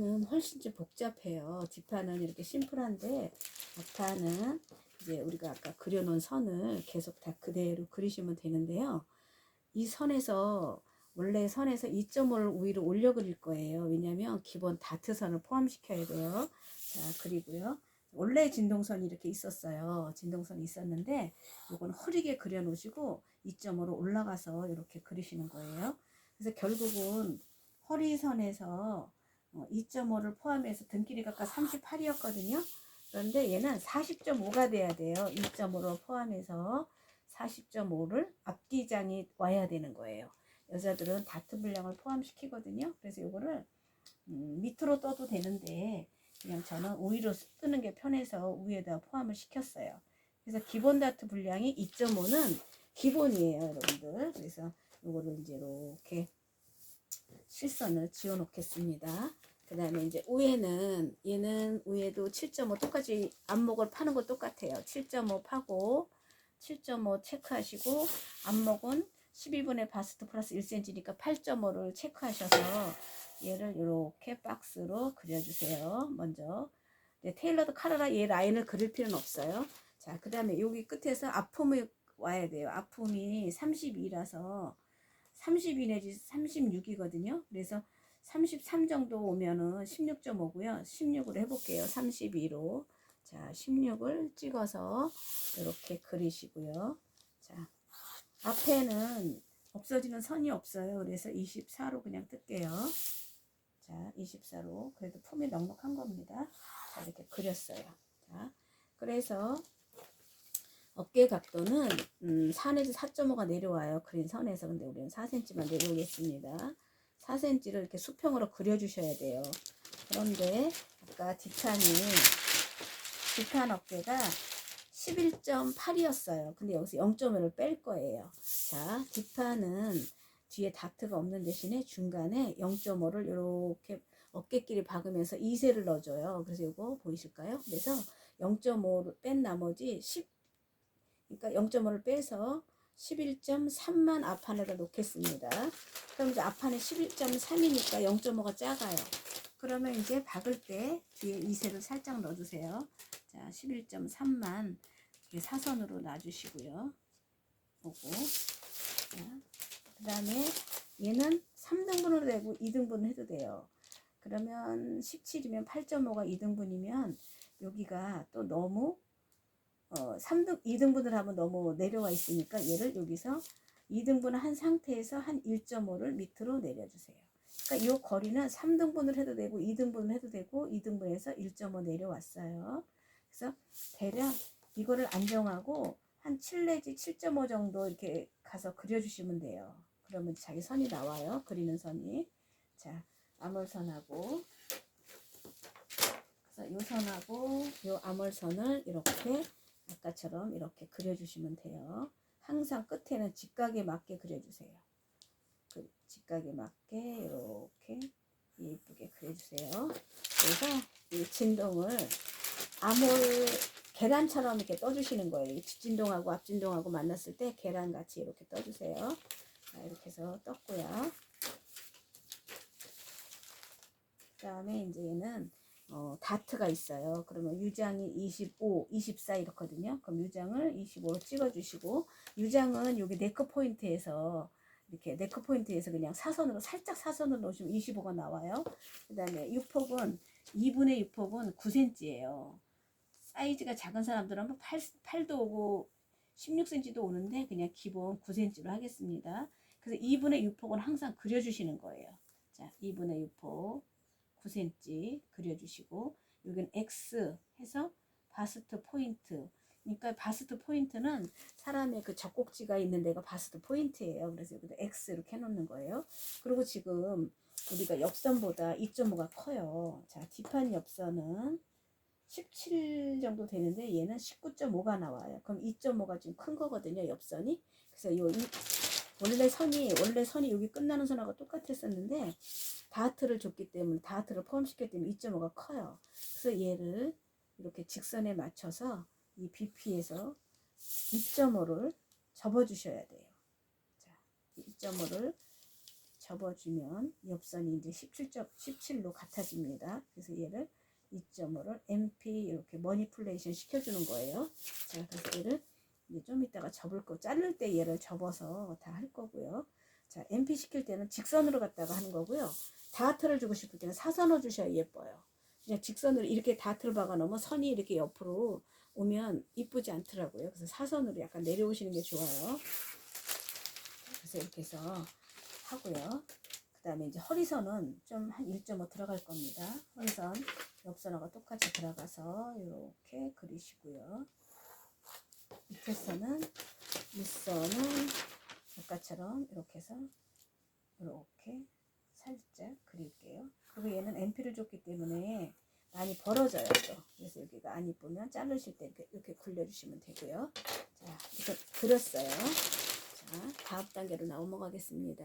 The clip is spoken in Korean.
앞판은 훨씬 좀 복잡해요. 뒷판은 이렇게 심플한데 앞판은 이제 우리가 아까 그려놓은 선을 계속 다 그대로 그리시면 되는데요. 이 선에서 원래 선에서 2.5를 위로 올려 그릴 거예요. 왜냐하면 기본 다트 선을 포함시켜야 돼요. 자 그리고요. 원래 진동선이 이렇게 있었어요. 진동선이 있었는데 이건 흐리게 그려 놓으시고 2.5로 올라가서 이렇게 그리시는 거예요. 그래서 결국은 허리선에서 2.5를 포함해서 등 길이가 아까 38이었거든요. 그런데 얘는 40.5가 돼야 돼요. 2.5로 포함해서 40.5를 앞기장이 와야 되는 거예요. 여자들은 다트 분량을 포함시키거든요. 그래서 이거를 음, 밑으로 떠도 되는데 그냥 저는 우위로 뜨는 게 편해서 위에다 포함을 시켰어요. 그래서 기본 다트 분량이 2.5는 기본이에요, 여러분들. 그래서 이거를 이제 이렇게 실선을 지어 놓겠습니다. 그 다음에 이제 위에는 얘는 위에도 7.5 똑같이 안목을 파는 거 똑같아요. 7.5 파고 7.5 체크하시고 안목은 12분의 바스트 플러스 1cm니까 8.5를 체크하셔서 얘를 이렇게 박스로 그려주세요. 먼저 네, 테일러드 카라라 얘 라인을 그릴 필요는 없어요. 자, 그 다음에 여기 끝에서 아픔이 와야 돼요. 아픔이 32라서 32 내지 36이거든요. 그래서 33 정도 오면은 16.5고요. 16으로 해볼게요. 32로. 자, 16을 찍어서 이렇게 그리시고요. 자, 앞에는 없어지는 선이 없어요. 그래서 24로 그냥 뜰게요. 자, 24로. 그래도 폼이 넉넉한 겁니다. 자, 이렇게 그렸어요. 자, 그래서 어깨 각도는 음, 4내지 4.5가 내려와요. 그린 선에서. 근데 우리는 4cm만 내려오겠습니다. 4cm를 이렇게 수평으로 그려주셔야 돼요. 그런데 아까 뒷판이 뒷판 어깨가 11.8이었어요. 근데 여기서 0.5를 뺄 거예요. 자, 뒷판은 뒤에 다트가 없는 대신에 중간에 0.5를 이렇게 어깨끼리 박으면서 2세를 넣어줘요. 그래서 이거 보이실까요? 그래서 0.5를 뺀 나머지 10, 그러니까 0.5를 빼서 11.3만 앞판에다 놓겠습니다. 그럼 이제 앞판에 11.3이니까 0.5가 작아요. 그러면 이제 박을 때 뒤에 2세를 살짝 넣어주세요. 자, 11.3만 사선으로 놔주시고요. 보고. 자, 그 다음에 얘는 3등분으로 되고 2등분 해도 돼요. 그러면 17이면 8.5가 2등분이면 여기가 또 너무 어, 3등, 2등분을 하면 너무 내려와 있으니까 얘를 여기서 2등분을 한 상태에서 한 1.5를 밑으로 내려주세요. 그러니까 이 거리는 3등분을 해도 되고 2등분을 해도 되고 2등분에서 1.5 내려왔어요. 그래서 대략 이거를 안정하고 한 7 내지 7.5 정도 이렇게 가서 그려주시면 돼요. 그러면 자기 선이 나와요. 그리는 선이. 자, 암홀선하고 그래서 요 선하고 요 암홀선을 이렇게 아까처럼 이렇게 그려주시면 돼요. 항상 끝에는 직각에 맞게 그려주세요. 그 직각에 맞게 이렇게 예쁘게 그려주세요. 그래서 이 진동을 암홀 계란처럼 이렇게 떠주시는 거예요. 뒷진동하고 앞진동하고 만났을 때 계란 같이 이렇게 떠주세요. 자, 이렇게 해서 떴고요. 그 다음에 이제 얘는 어, 다트가 있어요. 그러면 유장이 25, 24 이렇거든요. 그럼 유장을 25로 찍어주시고 유장은 여기 네크 포인트에서 이렇게 네크 포인트에서 그냥 사선으로 살짝 사선으로 놓으시면 25가 나와요. 그 다음에 유폭은 2분의 유폭은 9cm예요. 사이즈가 작은 사람들은 8, 8도 오고 16cm도 오는데 그냥 기본 9cm로 하겠습니다. 그래서 2분의 6폭은 항상 그려주시는 거예요. 자, 2분의 6폭 9cm 그려주시고 여기는 X 해서 바스트 포인트 그러니까 바스트 포인트는 사람의 그 젖꼭지가 있는 데가 바스트 포인트예요. 그래서 여기다 X 이렇게 해놓는 거예요. 그리고 지금 우리가 옆선보다 2.5가 커요. 자, 뒷판 옆선은 17 정도 되는데 얘는 19.5가 나와요. 그럼 2.5가 좀 큰 거거든요. 옆선이. 그래서 요 이, 원래 선이 원래 선이 여기 끝나는 선하고 똑같았었는데 다트를 줬기 때문에 다트를 포함시켰기 때문에 2.5가 커요. 그래서 얘를 이렇게 직선에 맞춰서 이 BP에서 2.5를 접어주셔야 돼요. 자, 2.5를 접어주면 옆선이 이제 17점, 17로 같아집니다. 그래서 얘를 2.5를 MP 이렇게 머니플레이션 시켜주는 거예요. 자, 그래서 얘를 이제 좀 이따가 접을 거, 자를 때 얘를 접어서 다 할 거고요. 자, MP 시킬 때는 직선으로 갖다가 하는 거고요. 다트를 주고 싶을 때는 사선으로 주셔야 예뻐요. 그냥 직선으로 이렇게 다트를 박아 놓으면 선이 이렇게 옆으로 오면 이쁘지 않더라고요. 그래서 사선으로 약간 내려오시는 게 좋아요. 그래서 이렇게 해서 하고요. 그 다음에 이제 허리선은 좀 한 1.5 들어갈 겁니다. 허리선 옆선하고 똑같이 들어가서 이렇게 그리시고요. 밑에 선은 윗선은 아까처럼 이렇게 해서 이렇게 살짝 그릴게요. 그리고 얘는 MP를 줬기 때문에 많이 벌어져요. 또. 그래서 여기가 안 이쁘면 자르실 때 이렇게, 이렇게 굴려주시면 되고요. 자, 이렇게 그렸어요. 자, 다음 단계로 넘어가겠습니다.